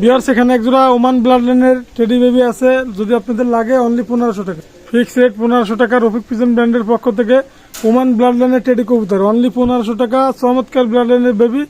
বিয়ার সেখানে একজোড়া Oman blood লাইনের টেডি বেবি আছে। যদি আপনাদের লাগে অনলি পনেরোশো টাকা। ফিক্স রেট পনেরোশো টাকা, রফিক পিজন ব্র্যান্ডের পক্ষ থেকে ওমান ব্লাড লাইনের টেডি কবুতর। অনলি পনেরোশো টাকা, চমৎকার ব্লাড লাইনের বেবি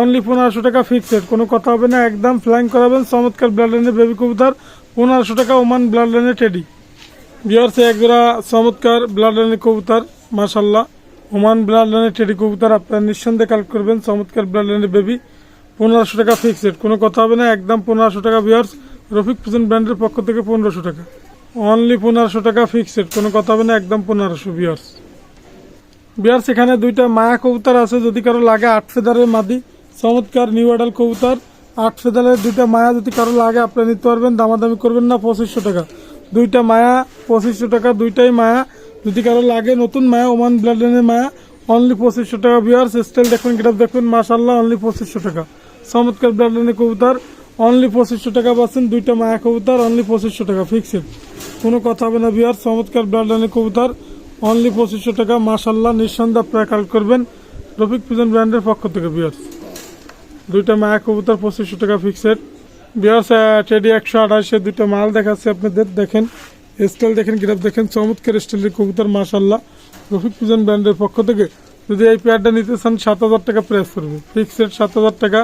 অনলি পনেরোশো টাকা ফিক্স রেট কোনো কথা হবে না, একদম ফ্লাইং করাবেন, চমৎকার ব্লাড লাইনের বেবি কবুতর, পনেরোশো টাকা ওমান ব্লাড লাইনের টেডি বিয়ার সে একজোড়া চমৎকার ব্লাড লাইনের কবুতর মাসাল্লাহ ওমান ব্লাড লাইনের টেডি কবুতর আপনারা নিঃসন্দেহে কালেক্ট করবেন, চমৎকার ব্লাড লাইনের বেবি পনেরোশো টাকা ফিক্স রেট কোনো কথা হবে না, একদম পনেরোশো টাকা বিয়ার্স রফিক ফুজন ব্র্যান্ডের পক্ষ থেকে পনেরোশো টাকা। অনলি পনেরোশো টাকা ফিক্সড কোনো কথা হবে না, একদম পনেরোশো বিয়ার্স বিয়ার্স এখানে দুইটা মায়া কবুতর আছে। যদি কারও লাগে আট ফেদারের মাদি, চমৎকার নিউ আডাল কবুতর। আট ফেদারের দুইটা মায়া যদি কারও লাগে, আপনি নিতে পারবেন। দামাদামি করবেন না, পঁচিশশো টাকা। দুইটা মায়া, পঁচিশশো টাকা, দুইটাই মায়া। যদি কারও লাগে নতুন মায়া ওমান ব্লাডেনের মায়া অনলি পঁচিশশো টাকা বিয়ার্স স্টাইল দেখবেন কিতাব দেখবেন মাশাল্লাহ অনলি পঁচিশশো টাকা। চমৎকার ব্লাডেনের কবুতর। অনলি পঁচিশশো টাকা পাচ্ছেন, দুইটা মায়া কবুতর অনলি পঁচিশশো টাকা ফিক্সড কোনো কথা হবে না বিয়ার চমৎকার ব্লাডেনের কবুতর। অনলি পঁচিশশো টাকা মাশাল্লাহ নিঃসন্দেহ আপনারা করবেন। রফিক পিজন ব্র্যান্ডের পক্ষ থেকে বিয়ার্স দুইটা মায়া কবুতর, পঁচিশশো টাকা ফিক্সড বিয়ার্স টেডি একশো আঠাশে দুইটা মাল দেখাচ্ছে আপনাদের, দেখেন। স্টাইল দেখেন গ্রাফ দেখেন, চমৎকার স্টাইলের কবুতর মাশাল্লাহ রফিক পিজন ব্র্যান্ডের পক্ষ থেকে, যদি এই পেয়ারটা নিতে চান, সাত হাজার টাকা প্রেস করবে ফিক্সড সাত হাজার টাকা।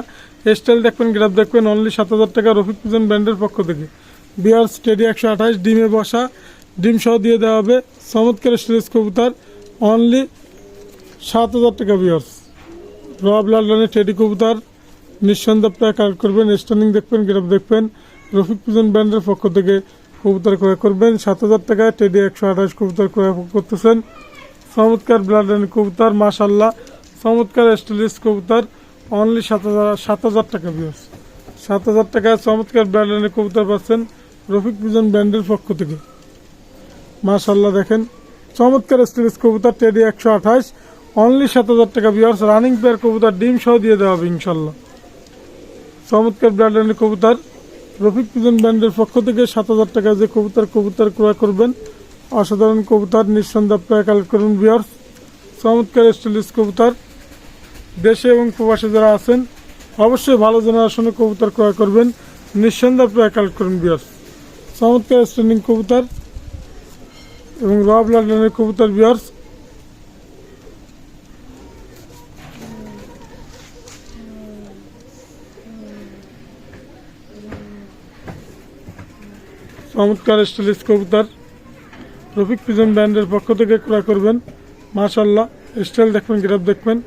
স্টাইল দেখবেন গ্রাফ দেখবেন অনলি সাত হাজার টাকা রফিক পিজন ব্র্যান্ডের পক্ষ থেকে। বিয়ার্স টেডি একশো আঠাশ, ডিমে বসা, ডিম সহ দিয়ে দেওয়া হবে চমৎকার স্টেজ কবুতর অনলি সাত হাজার টাকা বিয়ার্স। র ব্লাড লাইনের টেডি কবুতর, নিঃসন্দেহ প্রায় কালেক্ট করবেন স্টার্নিং দেখবেন গ্রাফ দেখবেন, রফিক পিজন ব্র্যান্ডের পক্ষ থেকে কবুতর ক্রয় করবেন, সাত হাজার টাকায় টেডি একশো আঠাশ কবুতর ক্রয় করতেছেন। চমৎকার ব্লাড লাইনের কবুতর মাশাল্লাহ চমৎকার স্টাইলিশ কবুতর। অনলি সাত হাজার সাত হাজার টাকা বিয়ার্স সাত হাজার টাকায় চমৎকার ব্র্যান্ড লাইনের কবুতর পাচ্ছেন রফিক পিজন ব্র্যান্ডের পক্ষ থেকে। মাশাল্লাহ দেখেন, চমৎকার স্টিলিশ কবুতর টেডি একশো আঠাশ। অনলি সাত হাজার টাকা বিয়ার্স রানিং পেয়ার কবুতর ডিম সহ দিয়ে দেওয়া হবে ইনশাল্লাহ চমৎকার ব্র্যান্ডের কবুতর রফিক পিজন ব্র্যান্ডের পক্ষ থেকে সাত হাজার টাকা যে কবুতর কবুতর ক্রয় করবেন, অসাধারণ কবুতর, নিঃসন্দেহ আপনারা কালেক্ট করুন বিয়ার্স চমৎকার স্টিলিশ কবুতর দেশে এবং প্রবাসে যারা আছেন, অবশ্যই ভালো জেনারেশনে কবুতর ক্রয় করবেন। নিঃসন্দেহ কালেক্ট করুন বিয়ার্স চমৎকার স্ট্যান্ডিং কবুতর এবং রব লাইনের কবুতর বিয়ার্স চমৎকার স্টাইলিশ কবুতর। রফিক পিজন ব্র্যান্ডের পক্ষ থেকে ক্রয় করবেন। মাশাল্লাহ স্টাইল দেখবেন, গ্রাফ দেখবেন।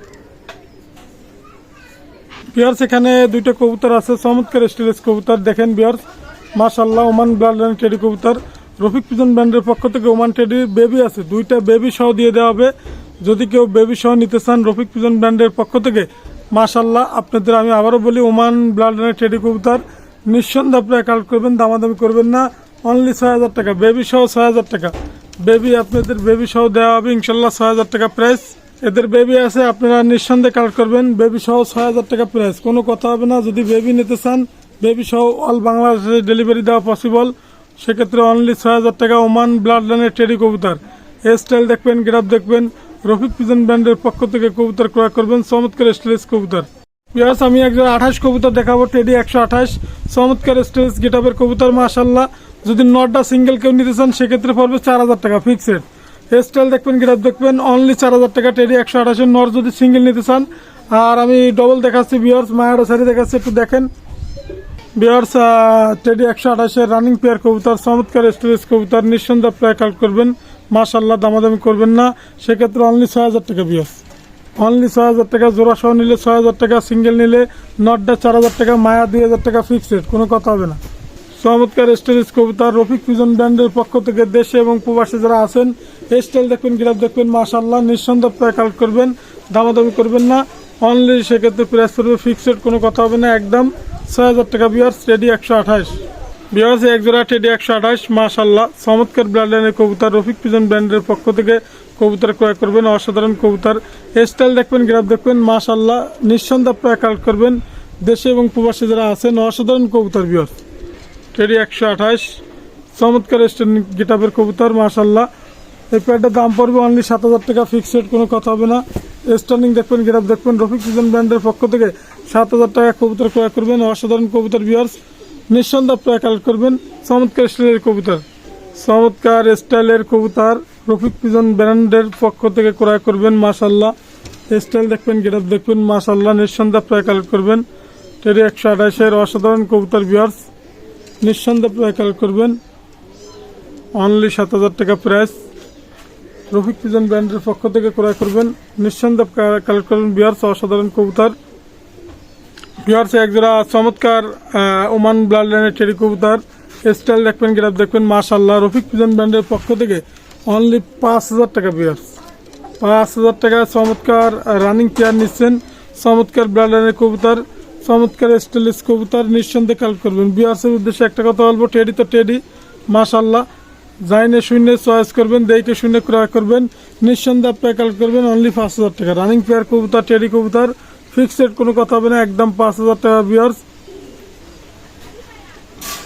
বিয়ার্স এখানে দুইটা কবুতর আছে, চমৎকার স্টাইলিশ কবুতর। দেখেন বিয়ার্স মাশাল্লাহ ওমান ব্লাড টেডি কবুতর। রফিক পিজন ব্র্যান্ডের পক্ষ থেকে ওমান টেডির বেবি আছে, দুইটা বেবি সহ দিয়ে দেওয়া হবে। যদি কেউ বেবি সহ নিতে চান, রফিক পিজন ব্র্যান্ডের পক্ষ থেকে মাশাল্লাহ আপনাদের আমি আবারও বলি, ওমান ব্লাড টেডি কবুতর। নিঃসন্দেহে আপনারা কালেক্ট করবেন, দামাদামি করবেন না। অনলি ছয় হাজার টাকা বেবি সহ ছয় হাজার টাকা। বেবি আপনাদের বেবি সহ দেওয়া হবে ইনশাল্লাহ ছয় হাজার টাকা প্রাইস এদের বেবি আছে, আপনারা নিঃসন্দেহে কালেক্ট করবেন। বেবি সহ ছয় হাজার টাকা প্রাইস কোনো কথা হবে না, যদি বেবি নিতে চান বেবি সহ অল বাংলাদেশে ডেলিভারি দেওয়া পসিবল সেক্ষেত্রে অনলি ছয় হাজার টাকা ওমান ব্লাড লাইনের টেডি কবুতর। স্টাইল দেখবেন গ্রাফ দেখবেন। রফিক পিজন ব্র্যান্ডের পক্ষ থেকে কবুতর ক্রয় করবেন, চমৎকার স্টাইলিশ কবুতর। পিয়াস আমি একজন আঠাশ কবুতর দেখাবো টেডি একশো আঠাশ। চমৎকার স্টেজ গেটাপের কবুতর মাশাল্লাহ যদি নটটা সিঙ্গেল কেউ নিতে চান, সেক্ষেত্রে পড়বে চার হাজার টাকা ফিক্সড স্টাইল দেখবেন গেটাপ দেখবেন অনলি চার হাজার টাকা টেডি একশো আঠাশের নট যদি সিঙ্গেল নিতে চান। আর আমি ডবল দেখাচ্ছি বিয়ার্স মায়ারও সারি দেখাচ্ছি, একটু দেখেন। বিয়ার্স টেডি একশো আঠাশের রানিং পেয়ার কবুতর, চমৎকার স্টোরেজ কবুতর, নিঃসন্দেহ প্রায় কালেক্ট করবেন। মাশাল্লাহ দামাদামি করবেন না। সেক্ষেত্রে অনলি ছয় হাজার টাকা বিয়ার্স অনলি ছয় হাজার টাকা, জোড়া সহ নিলে ছয় হাজার টাকা সিঙ্গেল নিলে নটটা চার হাজার টাকা, মায়া দুই হাজার টাকা ফিক্সড কোনো কথা হবে না। চমৎকার স্টোরেজ কবিতা রফিক পিজন ব্র্যান্ডের পক্ষ থেকে দেশে এবং প্রবাসে যারা আছেন স্টাইল দেখবেন, গ্রাফ দেখবেন মাশাল্লাহ নিঃসন্দেহ প্রায় করবেন, দামাদামি করবেন না। অনলি সেক্ষেত্রে প্রাইস করবে ফিক্সড কোনো কথা হবে না, একদম ছয় হাজার টাকা বিয়ার্স টেডি একশো আঠাশ। বিয়ার্স এক জোড়া টেডি একশো আঠাশ মাশাল্লাহ চমৎকার ব্র্যান্ড লাইনের কবুতর, রফিক পিজন ব্র্যান্ডের পক্ষ থেকে কবুতর ক্রয় করবেন, অসাধারণ কবুতর। স্টাইল দেখবেন, গ্রাফ দেখবেন মাশাল্লাহ নিঃসন্দেহ প্রায় করবেন। দেশে এবং প্রবাসে যারা আছেন, অসাধারণ কবুতর বিয়ার্স টেডি একশো আঠাশ। চমৎকার স্ট্যান্ডিং গেটাপের কবুতর মাশাল্লাহ এই প্যাডটার দাম পড়বে অনলি সাত হাজার টাকা ফিক্সড কোনো কথা হবে না। স্ট্যান্ডিং দেখবেন গেটাপ দেখবেন রফিক সিজন ব্র্যান্ডের পক্ষ থেকে সাত হাজার টাকা কবুতর ক্রয় করবেন। অসাধারণ কবুতর বিয়ার্স নিঃসন্দেহে আপনারা কালেক্ট করবেন, চমৎকার স্টাইলের কবুতর। চমৎকার স্টাইলের কবুতর রফিক পিজন ব্র্যান্ডের পক্ষ থেকে ক্রয় করবেন মাশাল্লাহ স্টাইল দেখবেন গেটআপ দেখবেন মাশাল্লাহ নিঃসন্দেহ প্রায় কালেক্ট করবেন। টেরি একশো আঠাশের অসাধারণ কবুতর বিয়ার্স নিঃসন্দেহে আপনারা কালেক্ট করবেন। অনলি সাত হাজার টাকা প্রাইস রফিক পিজন ব্র্যান্ডের পক্ষ থেকে ক্রয় করবেন। নিঃসন্দেহে কালেক্ট করবেন বিয়ার্স অসাধারণ কবুতর। বিহার্স একজোড়া চমৎকার ওমান ব্লাড লাইনের টেরি কবুতর। স্টাইল দেখবেন গ্রাফ দেখবেন মাশাল্লাহ রফিক পিজন ব্র্যান্ডের পক্ষ থেকে অনলি পাঁচ হাজার টাকা বিহার্স। পাঁচ হাজার টাকা চমৎকার রানিং চেয়ার নিচ্ছেন। চমৎকার ব্লাড লাইনের কবুতর। চমৎকার স্টাইলিশ কবুতর নিঃসন্দেহে কালেক্ট করবেন। বিহার্সের উদ্দেশ্যে একটা কথা বলব টেডি তো টেডি মাশাল্লাহ যাইনে শূন্য চয়েস করবেন, দেখে শূন্য ক্রয় করবেন। নিঃসন্দেহে আপনার কালেক্ট করবেন অনলি পাঁচ হাজার টাকা। রানিং পেয়ার কবুতর টেডি কবুতর ফিক্সড কোনো কথা হবে না, একদম পাঁচ হাজার টাকা বিয়ার্স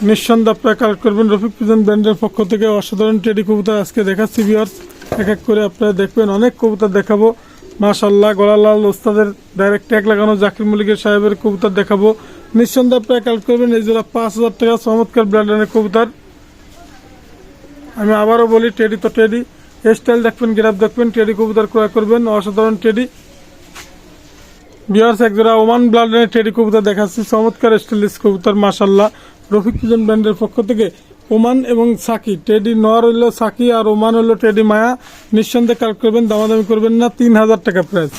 নিঃসন্দেহে আপনারা কালেক্ট করবেন, রফিক পিজন ব্র্যান্ডের পক্ষ থেকে অসাধারণ টেডি কবুতর আজকে দেখাচ্ছি বিয়ার্স এক এক করে আপনারা দেখবেন, অনেক কবুতর দেখাবো। মাশাল্লাহ গলালাল ওস্তাদের ডাইরেক্ট ট্যাগ লাগানো জাকির মল্লিকের সাহেবের কবুতর দেখাবো। নিঃসন্দেহে আপনারা কালেক্ট করবেন, এই জোড়া পাঁচ হাজার টাকা চমৎকার ব্র্যান্ডের কবুতর। আমি আবারও বলি টেডি তো টেডি স্টাইল দেখবেন গ্রাফ দেখবেন টেডি কবুতর ক্রয় করবেন। অসাধারণ টেডি বিয়ার্স একজোড়া ওমান ব্লাডের টেডি কবুতর দেখাচ্ছি। চমৎকার স্টাইলিশ কবুতর মাশাল্লাহ রফিক ব্র্যান্ডের পক্ষ থেকে ওমান এবং সাকি। টেডি নর হইল সাকি আর ওমান হইল টেডি মায়া। নিঃসন্দেহে কালেক্ট করবেন, দামাদামি করবেন না। তিন হাজার টাকা প্রাইস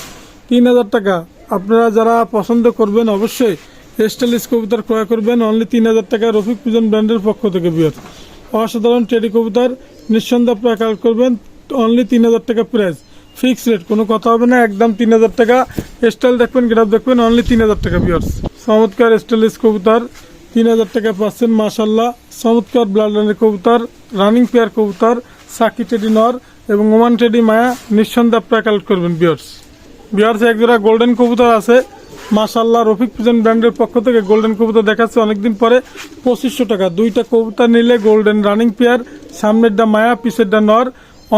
তিন হাজার টাকা। আপনারা যারা পছন্দ করবেন অবশ্যই স্টাইলিশ কবুতর ক্রয় করবেন। অনলি তিন হাজার টাকা রফিক পিজন ব্র্যান্ডের পক্ষ থেকে বিয়ার অসাধারণ টেডি কবুতর। নিঃসন্দেহে আপনারা কালেক্ট করবেন। অনলি তিন হাজার টাকা প্রাইস ফিক্স রেট কোনো কথা হবে না। একদম তিন হাজার টাকা। স্টাইল দেখবেন গ্রাফ দেখবেন। অনলি তিন হাজার টাকা বিয়ার্স চমৎকার স্টাইলিশ কবুতর। তিন হাজার টাকা পাচ্ছেন। মাশাল্লাহ চমৎকার ব্লাড লাইনের কবুতর, রানিং পেয়ার কবুতর সাকি টেডি নর এবং ওমান টেডি মায়া নিঃসন্দেহে আপনারা কালেক্ট করবেন বিয়ার্স বিয়ার্স একজোড়া গোল্ডেন কবুতর আছে। মাশাল্লাহ রফিক পিজন ব্র্যান্ডের পক্ষ থেকে গোল্ডেন কবুতর দেখাচ্ছে অনেকদিন পরে। পঁচিশশো টাকা, দুইটা কবুতর নিলে গোল্ডেন রানিং পেয়ার সামনেরটা মায়া, পিছেরটা নর।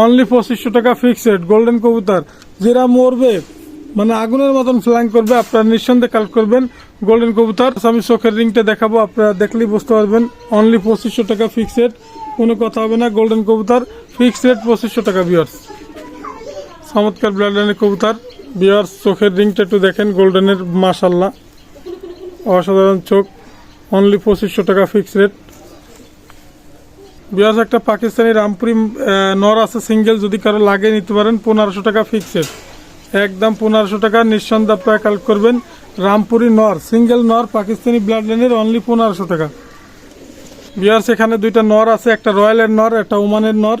অনলি পঁচিশশো টাকা ফিক্সড গোল্ডেন কবুতর। যেরা মরবে মানে আগুনের মতন ফ্লাইং করবে, আপনারা নিঃসন্দেহে কালেক্ট করবেন। গোল্ডেন কবুতর আমি চোখের রিংটা দেখাবো, আপনারা দেখলেই বুঝতে পারবেন। অনলি পঁচিশশো টাকা ফিক্সড রেট কোনো কথা হবে না। গোল্ডেন কবুতর ফিক্সড রেট পঁচিশশো টাকা বিয়ার্স চমৎকার ব্লাড কবুতর বিয়ার্স চোখের রিংটা একটু দেখেন গোল্ডেনের মাশাল্লাহ অসাধারণ চোখ অনলি পঁচিশশো টাকা ফিক্স রেট বিয়ার্স একটা পাকিস্তানি রামপুরি নর আছে সিঙ্গেল যদি কারও লাগে নিতে পারেন, পনেরোশো টাকা ফিক্সড একদম পনেরোশো টাকা নিঃসন্দেহে আপনারা কালেক্ট করবেন। রামপুরি নর সিঙ্গেল নর, পাকিস্তানি ব্লাড লাইনের অনলি পনেরোশো টাকা। বিয়ার্স এখানে দুইটা নর আছে, একটা রয়্যালের নর, একটা ওমানের নর।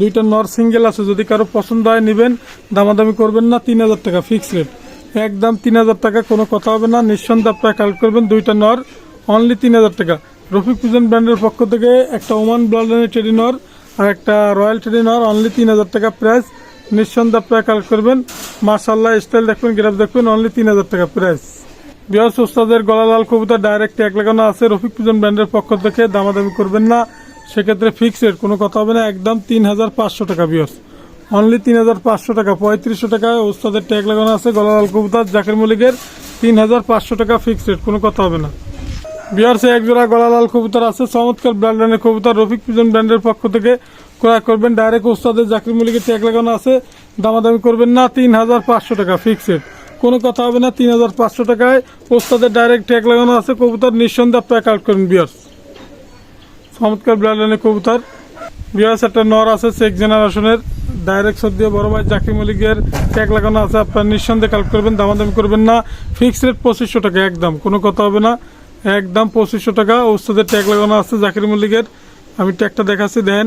দুইটা নর সিঙ্গেল আছে, যদি কারও পছন্দ হয় নেবেন, দামাদামি করবেন না, তিন হাজার টাকা ফিক্স রেট একদম তিন হাজার টাকা, কোনো কথা হবে না, নিঃসন্দেহে আপনারা কালেক্ট করবেন, দুইটা নর অনলি তিন হাজার টাকা। রফিক পিজন ব্র্যান্ডের পক্ষ থেকে একটা ওমান ব্লাডের টেডি নর আর একটা রয়্যাল টেডি নর অনলি তিন হাজার টাকা প্রাইস নিঃসন্দেহে আপনারা করবেন। মার্শাল্লাহ স্টাইল দেখবেন গ্রাফ দেখবেন অনলি তিন হাজার টাকা প্রাইস বিহার সুস্তাদের গলালাল কবুতর ডাইরেক্ট এক লাগানো আছে। রফিক পিজন ব্র্যান্ডের পক্ষ থেকে দামাদামি করবেন না। সেক্ষেত্রে ফিক্স রেট কোনো কথা হবে না। একদম তিন হাজার পাঁচশো টাকা বিয়ার্স অনলি তিন হাজার পাঁচশো টাকা, পঁয়ত্রিশশো টাকায় ওস্তাদের ট্যাগ লাগানো আছে। গলালাল কবুতর, জাকির মল্লিকের তিন হাজার পাঁচশো টাকা ফিক্স রেট কোনো কথা হবে না। বিহারসে এক জোড়া গলালাল কবুতর আছে। চমৎকার ব্র্যান্ডের কবুতর। রফিক পিজন ব্র্যান্ডের পক্ষ থেকে ক্রয় করবেন। ডাইরেক্ট ওস্তাদের জাকির মল্লিকের ট্যাগ লাগানো আছে। দামাদামি করবেন না। তিন হাজার পাঁচশো টাকা ফিক্সড কোনো কথা হবে না। তিন হাজার পাঁচশো টাকায় ওস্তাদের ডাইরেক্ট ট্যাগ লাগানো আছে। কবুতর নিঃসন্দেহে আপনারা কালেক্ট করেন বিয়ার্স চমৎকার ব্র্যান্ডের কবুতর। বিয়ার্স একটা নর আছে চেক জেনারেশনের ডাইরেক্ট সদ্য বড় ভাই জাকির মল্লিকের ট্যাগ লাগানো আছে। আপনার নিঃসন্দেহে কালেক্ট করবেন। দামাদামি করবেন না। ফিক্স রেট পঁচিশশো টাকা একদম। কোনো কথা হবে না। একদম পঁচিশশো টাকা। ওস্তাদের ট্যাগ লাগানো আছে জাকির মল্লিকের। আমি ট্যাগটা দেখাচ্ছি, দেন।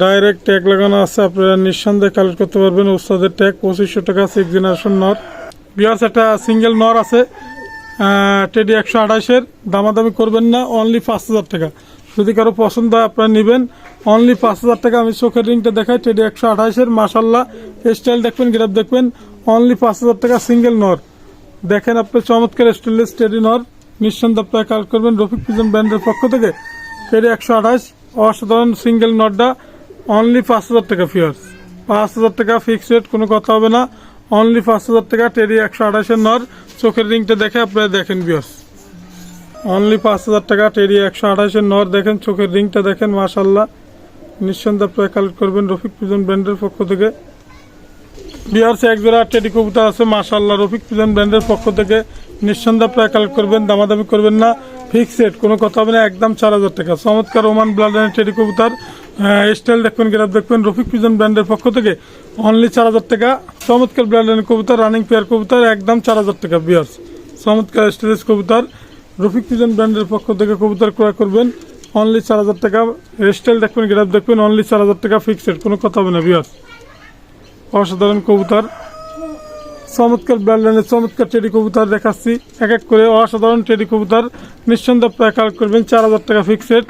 ডাইরেক্ট ট্যাগ লাগানো আছে, আপনারা নিঃসন্দেহে কালেক্ট করতে পারবেন ওস্তাদের ট্যাগ পঁচিশশো টাকা সিক্স জেনারেশন নর বিয়ার্স একটা সিঙ্গেল নর আছে টেডি একশো আঠাশের। দামাদামি করবেন না অনলি পাঁচ হাজার টাকা। যদি কারও পছন্দ হয়, আপনারা নেবেন। অনলি পাঁচ হাজার টাকা, আমি চোখের রিংটা দেখাই টেডি একশো আঠাশের মাসাল্লাহ স্টাইল দেখবেন গ্রাফ দেখবেন। অনলি পাঁচ হাজার টাকা সিঙ্গেল নর দেখেন, আপনি চমৎকার স্টেনলেস টেডি নর নিঃসন্দেহে আপনারা কালেক্ট করবেন রফিক পিজন ব্র্যান্ডের পক্ষ থেকে। টেডি একশো আঠাশ, অসাধারণ সিঙ্গেল নটটা অনলি পাঁচ হাজার টাকা ফিয়ার্স পাঁচ হাজার টাকা ফিক্সড রেট কোনো কথা হবে না। অনলি পাঁচ হাজার টাকা, টেরি একশো আঠাশের নর। চোখের রিংটা দেখে আপনারা দেখেন বিয়ার্স অনলি পাঁচ হাজার টাকা, টেরি একশো আঠাশের নর দেখেন, চোখের রিংটা দেখেন মাশাল্লাহ নিঃসন্দেহে আপনারা কালেক্ট করবেন রফিক পিজন ব্র্যান্ডের পক্ষ থেকে। বিহারসে এক জোড়া টেডি কবুতর আছে মাশাল্লাহ রফিক পিজন ব্র্যান্ডের পক্ষ থেকে। নিঃসন্দেহে আপনারা কালেক্ট করবেন, দামাদামি করবেন না ফিক্স রেট কোনো কথা হবে না, একদম চার হাজার টাকা। চমৎকার ওমান ব্লাড অ্যান্ড টেডি কবুতর স্টাইল দেখবেন গ্রাফ দেখবেন রফিক পিজন ব্র্যান্ডের পক্ষ থেকে অনলি চার হাজার টাকা। চমৎকার ব্লাড অ্যান্ড কবুতর রানিং পেয়ার কবুতর, একদম চার হাজার টাকা বিয়ার্স চমৎকার স্টেজ কবুতর রফিক পিজন ব্র্যান্ডের পক্ষ থেকে কবুতর ক্রয় করবেন অনলি চার হাজার টাকা। স্টাইল দেখবেন গ্রাফ দেখবেন অনলি চার হাজার টাকা ফিক্সড কোনো কথা হবে না বিয়ার্স অসাধারণ কবুতর। চমৎকার ব্র্যান্ডের চমৎকার টেডি কবুতর দেখাচ্ছি। এক এক করে অসাধারণ টেডি কবুতর। নিঃসন্দেহে আপনারা কালেক্ট করবেন, চার হাজার টাকা ফিক্সড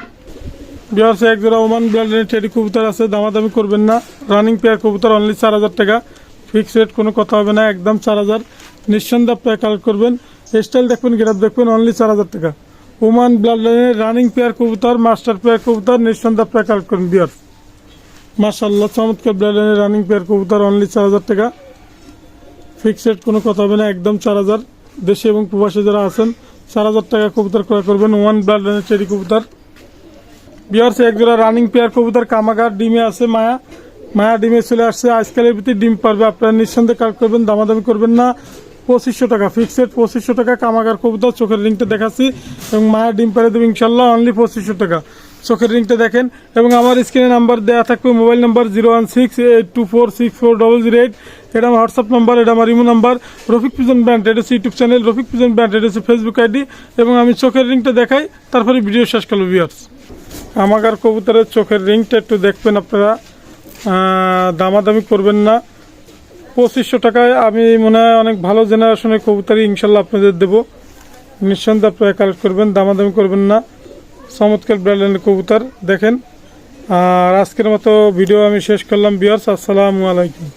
বিহার্সে এক জোড়া ওমান ব্র্যান্ডের টেডি কবুতর আছে, দামাদামি করবেন না। রানিং পেয়ার কবুতর অনলি চার হাজার টাকা। ফিক্স রেট কোনো কথা হবে না, একদম চার হাজার। নিঃসন্দেহ আপনারা কালেক্ট করবেন। স্টাইল দেখবেন গেরাপ দেখবেন অনলি চার হাজার টাকা। ওমান ব্লাডলাইনের রানিং পেয়ার কবুতর মাস্টার পেয়ার কবুতর, নিঃসন্দেহে আপনারা কালেক্ট করবেন বিহার মাশাল্লাহ চমৎকার ব্লাডলাইনের রানিং পেয়ার কবুতর অনলি চার হাজার টাকা। ফিক্স রেট কোনো কথা হবে না। একদম চার হাজার দেশে এবং প্রবাসী যারা আছেন, চার হাজার টাকা কবুতর ক্রয় করবেন। ওয়ান ব্লাডলাইনের চেরি কবুতর। বিহারসে এক জোড়া রানিং পেয়ার কবুতর কামাগার ডিমে আছে, মায়া। মায়া ডিমে চলে আসছে। আজকালের ভিতরে ডিম পারবে। আপনারা নিঃসন্দেহে কালেক্ট করবেন, দামাদামি করবেন না। পঁচিশশো টাকা ফিক্সড পঁচিশশো টাকা, কামাগার কবুতর। চোখের রিংটা দেখাচ্ছি। এবং মায়া ডিম পারে দেবে ইনশাল্লাহ অনলি পঁচিশশো টাকা। চোখের রিংটা দেখেন এবং আমার স্ক্রিনে নাম্বার দেওয়া থাকবে, mobile number zero one six eight two four six four double zero eight. এটা আমার হোয়াটসঅ্যাপ নাম্বার, এটা আমার imo number. Rafiq pigeon brand এটা হচ্ছে YouTube channel, Rafiq pigeon brand এটা হচ্ছে ফেসবুক আইডি। এবং আমি চোখের রিংটা দেখাই, তারপরে ভিডিও শেষ করব ভিউয়ার্স আমাগার কবুতরের চোখের রিংটা একটু দেখবেন আপনারা। দামাদামি করবেন না। পঁচিশশো টাকায় আমি মনে হয় অনেক ভালো জেনারেশনের কবুতরই ইনশাল্লাহ আপনাদের দেবো। নিঃসন্দেহে আপনারা কালেক্ট করবেন, দামাদামি করবেন না। চমৎকার ব্র্যান্ডের কবুতর দেখেন। আর আজকের মতো ভিডিও আমি শেষ করলাম বিয়ার্স আসসালামু আলাইকুম।